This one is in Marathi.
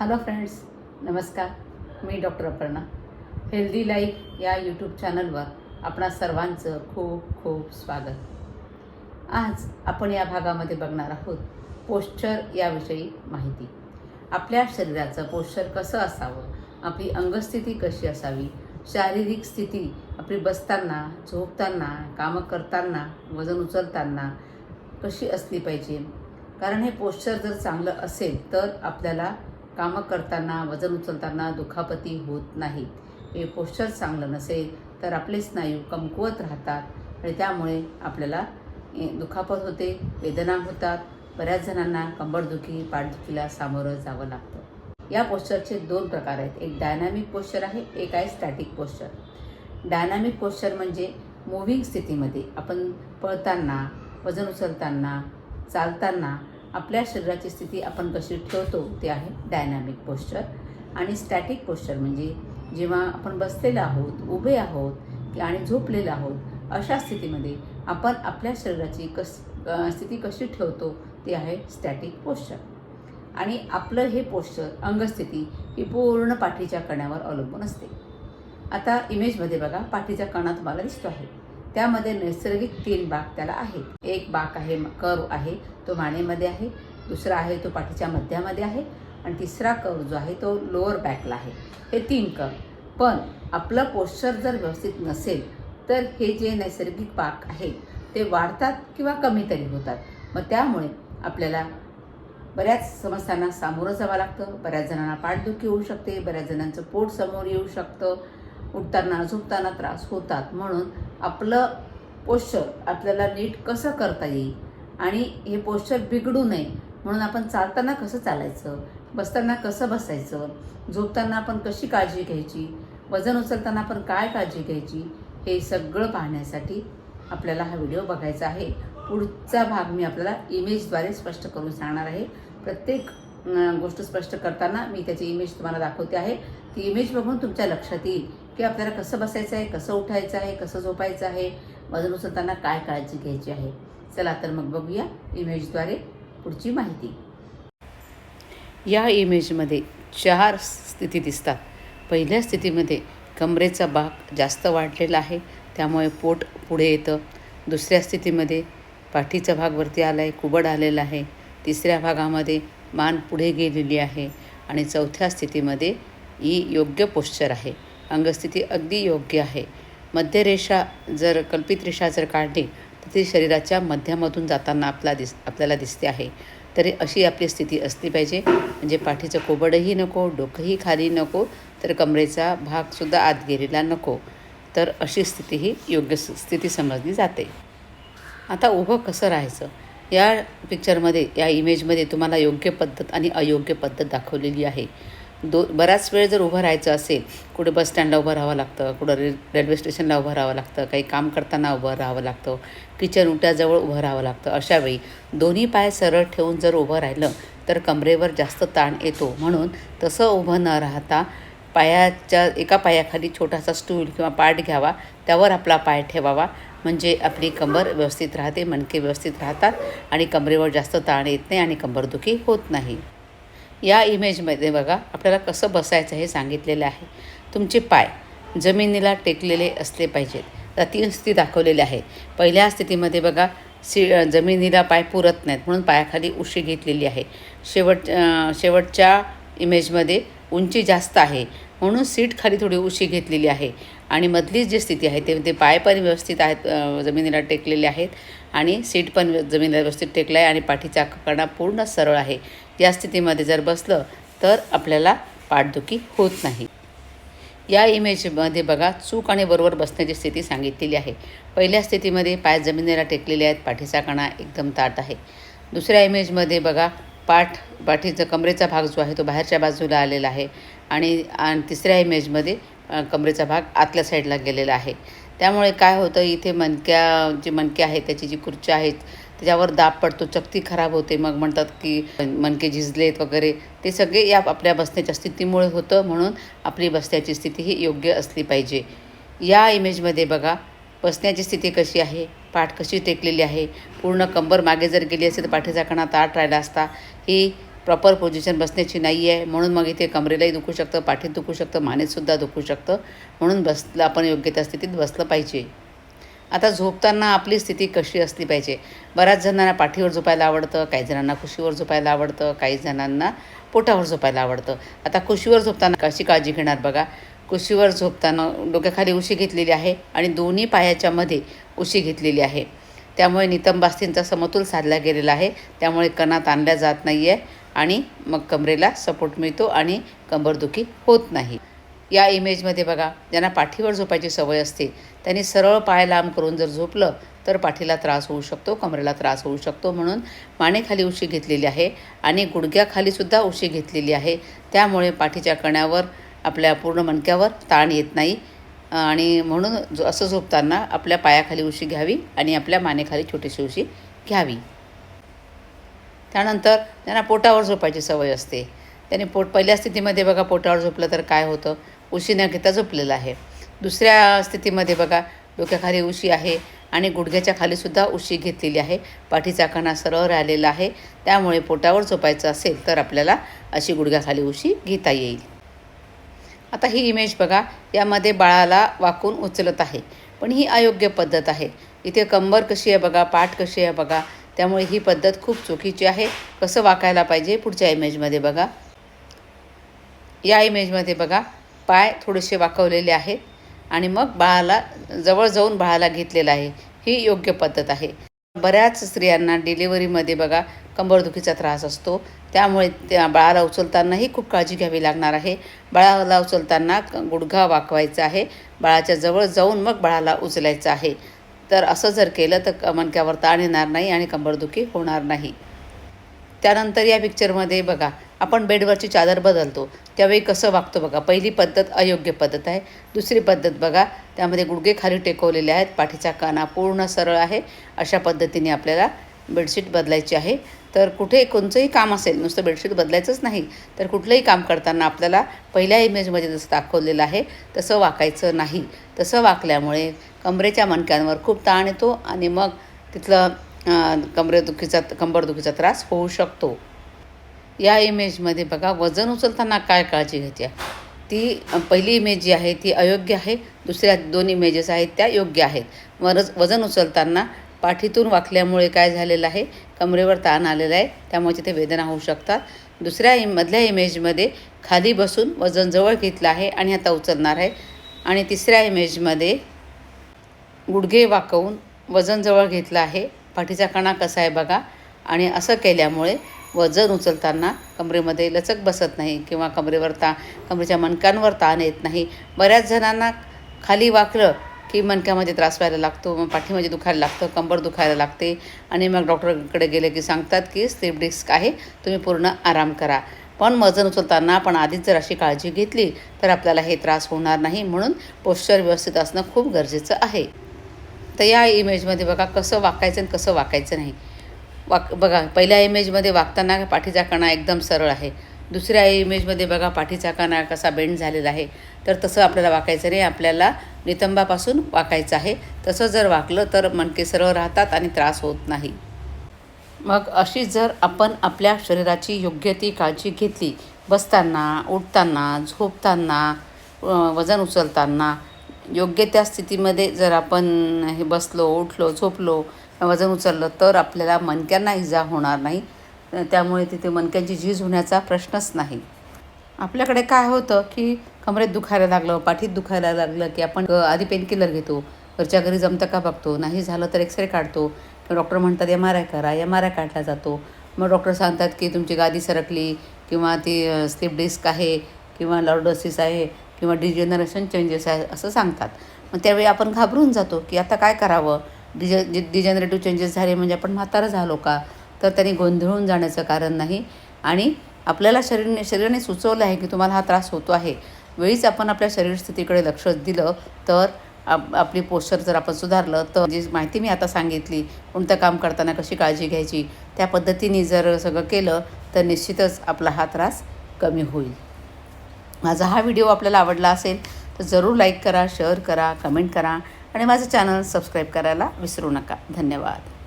हॅलो फ्रेंड्स नमस्कार. मी डॉक्टर अपर्णा. हेल्दी लाईफ या यूट्यूब चॅनलवर आपणा सर्वांचं खूप खूप स्वागत. आज आपण या भागामध्ये बघणार आहोत पोश्चर याविषयी माहिती. आपल्या शरीराचं पोश्चर कसं असावं? आपली अंगस्थिती कशी असावी? शारीरिक स्थिती आपली बसताना झोपताना कामं करताना वजन उचलताना कशी असली पाहिजे? कारण हे पोश्चर जर चांगलं असेल तर आपल्याला कामं करताना वजन उचलताना दुखापती होत नाहीत. हे पोश्चर चांगलं नसेल तर आपले स्नायू कमकुवत राहतात आणि त्यामुळे आपल्याला ए, दुखापत होते वेदना होतात. बऱ्याच जणांना कंबरदुखी पाठदुखीला सामोरं जावं लागतं. या पोश्चरचे दोन प्रकार आहेत. एक डायनॅमिक पोश्चर आहे एक आहे स्टॅटिक पोश्चर डायनॅमिक पोश्चर म्हणजे मुव्हिंग स्थितीमध्ये आपण पळताना वजन उचलताना चालताना आपल्या शरीराची स्थिती आपण कशी ठेवतो ते आहे डायनॅमिक पोश्चर आणि स्टॅटिक पोश्चर म्हणजे जेव्हा आपण बसलेलं आहोत उभे आहोत की आणि झोपलेलं आहोत अशा स्थितीमध्ये आपण आपल्या शरीराची कस स्थिती कशी ठेवतो ते आहे स्टॅटिक पोश्चर आणि आपलं हे पोश्चर अंगस्थिती ही पूर्ण पाठीच्या कण्यावर अवलंबून असते. आता इमेजमध्ये बघा पाठीचा कणा तुम्हाला दिसतो आहे. त्यामध्ये नैसर्गिक तीन बाक त्याला आहेत. एक बाक आहे कर्व आहे तो मानेमध्ये आहे. दुसरा आहे तो पाठीच्या मध्यामध्ये आहे. आणि तिसरा कर्व जो आहे तो लोअर बॅकला आहे. हे तीन कर्व पण आपलं पोश्चर जर व्यवस्थित नसेल तर हे जे नैसर्गिक बाक आहे ते वाढतात किंवा कमीतरी होतात. मग त्यामुळे आपल्याला बऱ्याच समस्यांना सामोरं जावं लागतं. बऱ्याच जणांना पाठदुखी होऊ शकते. बऱ्याच जणांचं पोट समोर येऊ शकतं. उठताना झोपताना त्रास होतात. म्हणून आपलं पोश्चर आपल्याला नीट कसं करता येईल आणि हे पोश्चर बिघडू नये म्हणून आपण चालताना कसं चालायचं बसताना कसं बसायचं झोपताना आपण कशी काळजी घ्यायची वजन उचलताना आपण काय काळजी घ्यायची हे सगळं पाहण्यासाठी आपल्याला हा व्हिडिओ बघायचा आहे. पुढचा भाग मी आपल्याला इमेजद्वारे स्पष्ट करून सांगणार आहे. प्रत्येक गोष्ट स्पष्ट करताना मी त्याची इमेज तुम्हाला दाखवते आहे. ती इमेज बघून तुमच्या लक्षात येईल. की आपल्याला कसं बसायचं आहे कसं उठायचं आहे कसं झोपायचं आहे वजन उचलताना काय काळजी घ्यायची आहे? चला तर मग बघूया इमेजद्वारे पुढची माहिती. या इमेजमध्ये चार स्थिती दिसतात. पहिल्या स्थितीमध्ये कमरेचा भाग जास्त वाढलेला आहे त्यामुळे पोट पुढे येतं. दुसऱ्या स्थितीमध्ये पाठीचा भाग वरती आला आहे कुबड आलेला आहे. तिसऱ्या भागामध्ये मान पुढे गेलेली आहे. आणि चौथ्या स्थितीमध्ये ही योग्य पोश्चर आहे. अंगस्थिती अगदी योग्य आहे. मध्यरेषा जर कल्पित रेषा जर काढली तर ती शरीराच्या मध्यामधून जाताना आपला दिस आपल्याला दिसते आहे. तरी अशी आपली स्थिती असली पाहिजे. म्हणजे पाठीचं कोबडही नको डोकंही खाली नको तर कमरेचा भागसुद्धा आत गेलेला नको. तर अशी स्थिती ही योग्य स्थिती समजली जाते. आता उभं कसं राहायचं? या पिक्चरमध्ये या इमेजमध्ये तुम्हाला योग्य पद्धत आणि अयोग्य पद्धत दाखवलेली आहे. दो बराच वेळ जर उभं राहायचं असेल कुठे बस स्टँडला उभं राहावं लागतं कुठं रे रेल्वे स्टेशनला उभं राहावं लागतं काही काम करताना उभं राहावं लागतं किचन उट्याजवळ उभं राहावं लागतं अशावेळी दोन्ही पाय सरळ ठेवून जर उभं राहिलं तर कमरेवर जास्त ताण येतो. म्हणून तसं उभं न राहता पायाच्या एका पायाखाली छोटासा स्टूल किंवा पाट घ्यावा त्यावर आपला पाय ठेवावा. म्हणजे आपली कंबर व्यवस्थित राहते मणके व्यवस्थित राहतात आणि कमरेवर जास्त ताण येत नाही आणि कंबरदुखी होत नाही. या इमेजमध्ये बघा आपल्याला कसं बसायचं हे सांगितलेलं आहे. तुमचे पाय जमिनीला टेकलेले असले पाहिजेत. तर तीन स्थिती दाखवलेली आहे. पहिल्या स्थितीमध्ये बघा सी जमिनीला पाय पुरत नाहीत म्हणून पायाखाली उशी घेतलेली आहे. शेवट शेवटच्या इमेजमध्ये उंची जास्त आहे म्हणून सीट खाली थोडी उशी घेतलेली आहे. आणि मधली जी स्थिती आहे ते ते पाय पण व्यवस्थित आहेत जमिनीला टेकलेले आहेत आणि सीट पण जमिनीला व्यवस्थित टेकला आहे आणि पाठीचा कणा पूर्ण सरळ आहे. या स्थितीमध्ये जर बसलं तर आपल्याला पाठदुखी होत नाही. या इमेजमध्ये बघा चूक आणि बरोबर बसण्याची स्थिती सांगितलेली आहे. पहिल्या स्थितीमध्ये पाय जमिनीला टेकलेले आहेत पाठीचा कणा एकदम ताट आहे. दुसऱ्या इमेजमध्ये बघा पाठ पाठीचा कमरेचा भाग जो आहे तो बाहेरच्या बाजूला आलेला आहे आणि तिसऱ्या इमेजमध्ये कमरेचा भाग आतल्या साईडला गेलेला आहे. त्यामुळे काय होतं इथे मणक्या जी मणके आहेत त्याची जी खुर्च्या आहेत त्याच्यावर दाब पडतो चक्ती खराब होते. मग म्हणतात की मनके झिजलेत वगैरे. ते सगळे या आपल्या बसण्याच्या स्थितीमुळे होतं म्हणून आपली बसण्याची स्थिती ही योग्य असली पाहिजे. या इमेजमध्ये बघा बसण्याची स्थिती कशी आहे? पाठ कशी टेकलेली आहे? पूर्ण कंबर मागे जर गेली असेल तर पाठीचा कणा ताट राहिला असता. ही प्रॉपर पोझिशन बसण्याची नाही आहे. म्हणून मग इथे कमरेलाही दुखू शकतं पाठीत दुखू शकतं मानेतसुद्धा दुखू शकतं. म्हणून बसलं आपण योग्य त्या स्थितीत बसलं पाहिजे. आता झोपताना आपली स्थिती कशी असली पाहिजे? बऱ्याच जणांना पाठीवर झोपायला आवडतं काही जणांना कुशीवर झोपायला आवडतं काही जणांना पोटावर झोपायला आवडतं. आता कुशीवर झोपताना कशी काळजी घेणार बघा? कुशीवर झोपताना डोक्याखाली उशी घेतलेली आहे आणि दोन्ही पायाच्या मध्ये उशी घेतलेली आहे. त्यामुळे नितंबास्थींचा समतोल साधला गेलेला आहे. त्यामुळे कणात आणल्या जात नाही आहे आणि मग कमरेला सपोर्ट मिळतो आणि कंबरदुखी होत नाही. या इमेजमध्ये बघा ज्यांना पाठीवर झोपायची सवय असते त्यांनी सरळ पाय लांब करून जर झोपलं तर पाठीला त्रास होऊ शकतो कमरेला त्रास होऊ शकतो म्हणून मानेखाली उशी घेतलेली आहे आणि गुडघ्याखालीसुद्धा उशी घेतलेली आहे. त्यामुळे पाठीच्या कण्यावर आपल्या पूर्ण मणक्यावर ताण येत नाही आणि म्हणून जो असं झोपताना आपल्या पायाखाली उशी घ्यावी आणि आपल्या मानेखाली छोटीशी उशी घ्यावी. त्यानंतर त्यांना पोटावर झोपायची सवय असते त्याने पोट पहिल्या स्थितीमध्ये बघा पोटावर झोपलं तर काय होतं? उशी न घेता झोपलेला आहे. दुसऱ्या स्थितीमध्ये बघा डोक्याखाली उशी आहे आणि गुडघ्याच्या खालीसुद्धा उशी घेतलेली आहे. पाठीचा कणा सरळ राहिलेला आहे. त्यामुळे पोटावर झोपायचं असेल तर आपल्याला अशी गुडघ्याखाली उशी घेता येईल. आता ही इमेज बघा यामध्ये बाळाला वाकून उचलत आहे. पण ही अयोग्य पद्धत आहे. इथे कंबर कशी आहे बघा पाठ कशी आहे बघा. त्यामुळे ही पद्धत खूप चुकीची आहे. कसं वाकायला पाहिजे पुढच्या इमेजमध्ये बघा. या इमेजमध्ये बघा पाय थोडेसे वाकवलेले आहेत आणि मग बाळाला जवळ जाऊन बाळाला घेतलेलं आहे. ही योग्य पद्धत आहे. बऱ्याच स्त्रियांना डिलिव्हरीमध्ये बघा कंबरदुखीचा त्रास असतो. त्यामुळे त्या बाळाला उचलतानाही खूप काळजी घ्यावी लागणार आहे. बाळाला उचलताना गुडघा वाकवायचा आहे. बाळाच्या जवळ जाऊन मग बाळाला उचलायचं आहे. तर असं जर केलं तर मणक्यावर ताण येणार नाही आणि कंबरदुखी होणार नाही. त्यानंतर या पिक्चरमध्ये बघा आपण बेडवरची चादर बदलतो. त्यावेळी कसं वागतो बघा. पहिली पद्धत अयोग्य पद्धत आहे. दुसरी पद्धत बघा त्यामध्ये गुडघे खाली टेकवलेले आहेत. पाठीचा काना पूर्ण सरळ आहे. अशा पद्धतीने आपल्याला बेडशीट बदलायची आहे. तर कुठे कोणचंही काम असेल नुसतं बेडशीट बदलायचंच नाही तर कुठलंही काम करताना आपल्याला पहिल्या इमेजमध्ये जसं दाखवलेलं आहे तसं वाकायचं नाही. तसं वाकल्यामुळे कमरेच्या मणक्यांवर खूप ताण येतो आणि मग तिथलं कमरेदुखीचा कंबरदुखीचा त्रास होऊ शकतो. या इमेजमध्ये बघा वजन उचलताना काय काळजी घेते ती पहिली इमेज जी आहे ती अयोग्य आहे. दुसऱ्या दोन इमेजेस आहेत त्या योग्य आहेत. वरच वजन उचलताना पाठीतून वाकल्यामुळे काय झालेलं आहे? कमरेवर ताण आलेला आहे त्यामुळे तिथे वेदना होऊ शकतात. दुसऱ्या इम मधल्या इमेजमध्ये खाली बसून वजन जवळ घेतलं आहे आणि आता उचलणार आहे. आणि तिसऱ्या इमेजमध्ये गुडघे वाकवून वजन जवळ घेतलं आहे. पाठीचा कणा कसा आहे बघा. आणि असं केल्यामुळे वजन उचलताना कमरेमध्ये लचक बसत नाही किंवा कमरेवर ता कमरेच्या मणक्यांवर ताण येत नाही. बऱ्याच जणांना खाली वाकलं की मणक्यामध्ये त्रास व्हायला लागतो मग पाठीमध्ये दुखायला लागतं कंबर दुखायला लागते आणि मग डॉक्टरकडे गेले की सांगतात की स्लिप डिस्क आहे तुम्ही पूर्ण आराम करा. पण वजन उचलताना आपण आधीच जर अशी काळजी घेतली तर आपल्याला हे त्रास होणार नाही म्हणून पोश्चर व्यवस्थित असणं खूप गरजेचं आहे. तर या इमेजमध्ये बघा कसं वाकायचं आणि कसं वाकायचं नाही. वाक बघा पहिल्या इमेजमध्ये वागताना पाठीचा कणा एकदम सरळ आहे. दुसऱ्या इमेजमध्ये बघा पाठीचा कणा कसा बेंड झालेला आहे. तर तसं आपल्याला वाकायचं नाही आपल्याला नितंबापासून वाकायचं आहे. तसं जर वाकलं तर मणके सरळ राहतात आणि त्रास होत नाही. मग अशी जर आपण आपल्या शरीराची योग्य ती काळजी घेतली बसताना उठताना झोपताना वजन उचलताना योग्य त्या स्थितीमध्ये जर आपण हे बसलो उठलो झोपलो वजन उचललं तर आपल्याला मणक्यांना इजा होणार नाही. त्यामुळे तिथे मणक्यांची झीज होण्याचा प्रश्नच नाही. आपल्याकडे काय होतं की कमरेत दुखायला लागलं पाठीत दुखायला लागलं की आपण आधी पेनकिलर घेतो. घरच्या घरी जमतं का बघतो. नाही झालं तर एक्सरे काढतो. डॉक्टर म्हणतात एम आर आय करा एम आर आय काढला जातो. मग डॉक्टर सांगतात की तुमची गादी सरकली किंवा ती स्लिप डिस्क आहे किंवा लॉर्डोसिस आहे किंवा डिजेनरेशन चेंजेस आहे असं सांगतात. मग त्यावेळी आपण घाबरून जातो की आता काय करावं? डिज डिजनरेटिव्ह चेंजेस झाले म्हणजे आपण म्हातारं झालो का तर त्यांनी गोंधळून जाण्याचं कारण नाही. आणि आपल्याला शरीर शरीराने सुचवलं आहे की तुम्हाला हा त्रास होतो आहे. वेळीच आपण आपल्या शरीर स्थितीकडे लक्ष दिलं तर आप आपली पोश्चर जर आपण सुधारलं तर जी माहिती मी आता सांगितली कोणतं काम करताना कशी काळजी घ्यायची त्या पद्धतीने जर सगळं केलं तर निश्चितच आपला हा त्रास कमी होईल. माझा हा व्हिडिओ आपल्याला आवडला असेल तर जरूर लाईक करा शेअर करा कमेंट करा. आणि माझं चॅनल सबस्क्राईब करायला विसरू नका. धन्यवाद.